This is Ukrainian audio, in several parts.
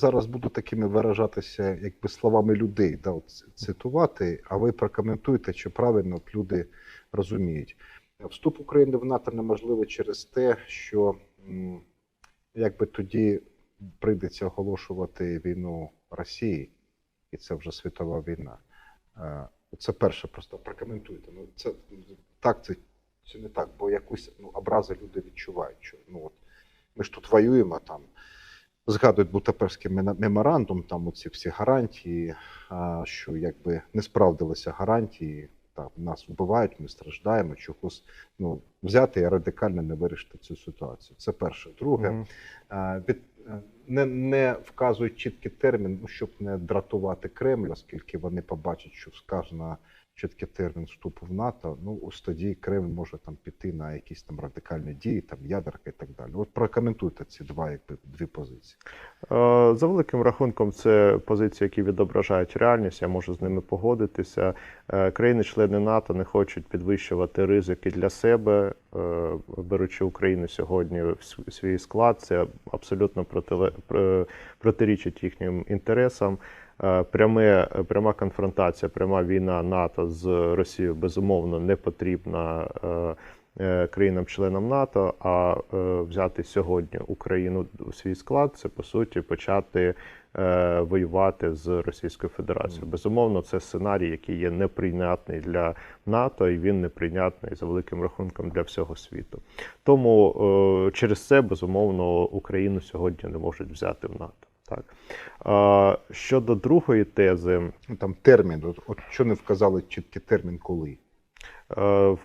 Зараз буду такими виражатися, якби словами людей, да, от цитувати, а ви прокоментуєте, чи правильно от люди розуміють. Вступ України в НАТО неможливий через те, що якби тоді прийдеться оголошувати війну Росії, і це вже світова війна. Е, Це перше, просто прокоментуйте. Ну, це так, це, це не так, бо якусь ну, образи люди відчувають. Що, ну, от, ми ж тут воюємо там. Згадують Будапештський мена- меморандум, там оці всі гарантії, що якби не справдилися гарантії, там нас вбивають, ми страждаємо, чогось ну, взяти і радикально не вирішити цю ситуацію. Це перше. Друге, Мгм. а, від, не, не вказують чіткий термін, ну, щоб не дратувати Кремль, оскільки вони побачать, що сказано чіткий термін вступу в НАТО. Ну ось тоді Кремль може там піти на якісь там радикальні дії, там ядерка і так далі. От прокоментуйте ці два, якби дві позиції. Е, За великим рахунком, це позиції, які відображають реальність. Я можу з ними погодитися. Е, Країни-члени НАТО не хочуть підвищувати ризики для себе, е, беручи Україну сьогодні в свій склад. Це абсолютно протиле- протирічить їхнім інтересам. Е, Пряме, пряма конфронтація, пряма війна НАТО з Росією безумовно не потрібна е, е, країнам-членам НАТО. А е, взяти сьогодні Україну у свій склад це по суті почати е, воювати з Російською Федерацією. Мгм. Безумовно, це сценарій, який є неприйнятний для НАТО, і він неприйнятний за великим рахунком для всього світу. Тому е, через це безумовно Україну сьогодні не можуть взяти в НАТО. Так а, щодо другої тези, там термін, от, от що не вказали чіткий термін, коли. Е,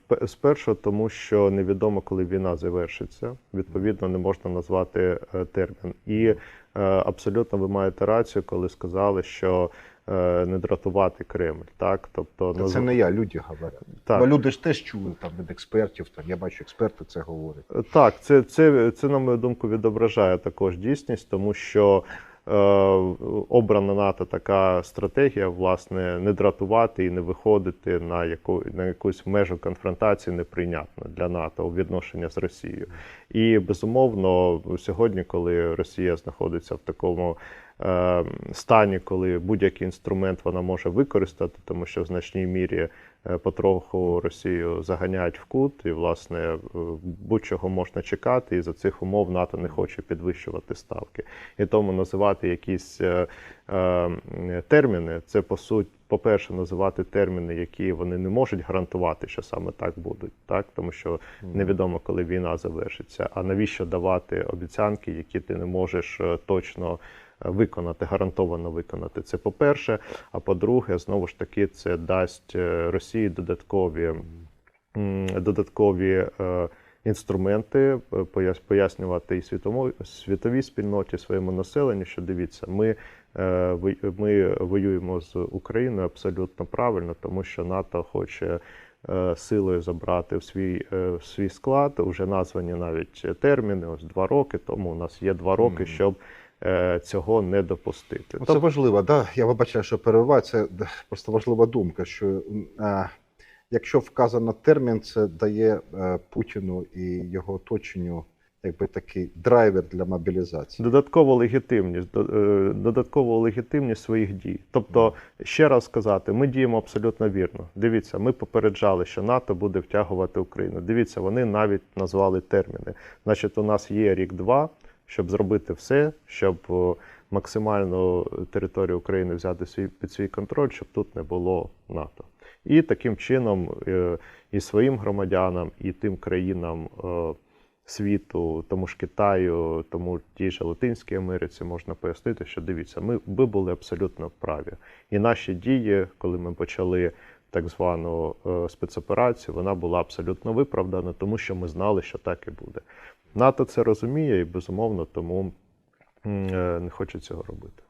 вп- Спершу, тому що невідомо, коли війна завершиться. Відповідно, не можна назвати е, термін. І е, абсолютно ви маєте рацію, коли сказали, що е, не дратувати Кремль. Так, тобто Та назв- це не я, люди говорять. так. Бо люди ж теж чули там від експертів. Там я бачу, експерти це говорять. Так, це, це, це, на мою думку, відображає також дійсність, тому що обрана НАТО така стратегія, власне, не дратувати і не виходити на, яку, на якусь межу конфронтації неприйнятно для НАТО у відношення з Росією. І безумовно, сьогодні, коли Росія знаходиться в такому е, стані, коли будь-який інструмент вона може використати, тому що в значній мірі е, потроху Росію заганяють в кут, і власне е, будь-чого можна чекати, і за цих умов НАТО не хоче підвищувати ставки. І тому називати якісь е, е, терміни, це по суті. По-перше, називати терміни, які вони не можуть гарантувати, що саме так будуть, так тому що невідомо, коли війна завершиться. А навіщо давати обіцянки, які ти не можеш е, точно е, виконати, гарантовано виконати? Це по-перше. А по-друге, знову ж таки, це дасть е, Росії додаткові, додаткові е, інструменти е, пояснювати і світому, світовій спільноті, своєму населенню, що дивіться, ми, ми воюємо з Україною абсолютно правильно, тому що НАТО хоче силою забрати в свій, в свій склад. Уже названі навіть терміни. Ось два роки. Тому у нас є два роки, щоб цього не допустити. Це важливо, да. Я вибачаю, що перебиваю. Це просто важлива думка, що е, якщо вказано термін, це дає е, Путіну і його оточенню якби такий драйвер для мобілізації. Додаткову легітимність, е, додаткову легітимність своїх дій. Тобто, ще раз сказати, ми діємо абсолютно вірно. Дивіться, ми попереджали, що НАТО буде втягувати Україну. Дивіться, вони навіть назвали терміни. Значить, у нас є рік-два, щоб зробити все, щоб о, максимальну територію України взяти свій під свій контроль, щоб тут не було НАТО. І таким чином е, і своїм громадянам, і тим країнам. е, світу, тому ж Китаю, тому тій же Латинській Америці можна пояснити, що дивіться, ми, ми були абсолютно праві. І наші дії, коли ми почали так звану е, спецоперацію, вона була абсолютно виправдана, тому що ми знали, що так і буде. НАТО це розуміє і безумовно тому е, не хоче цього робити.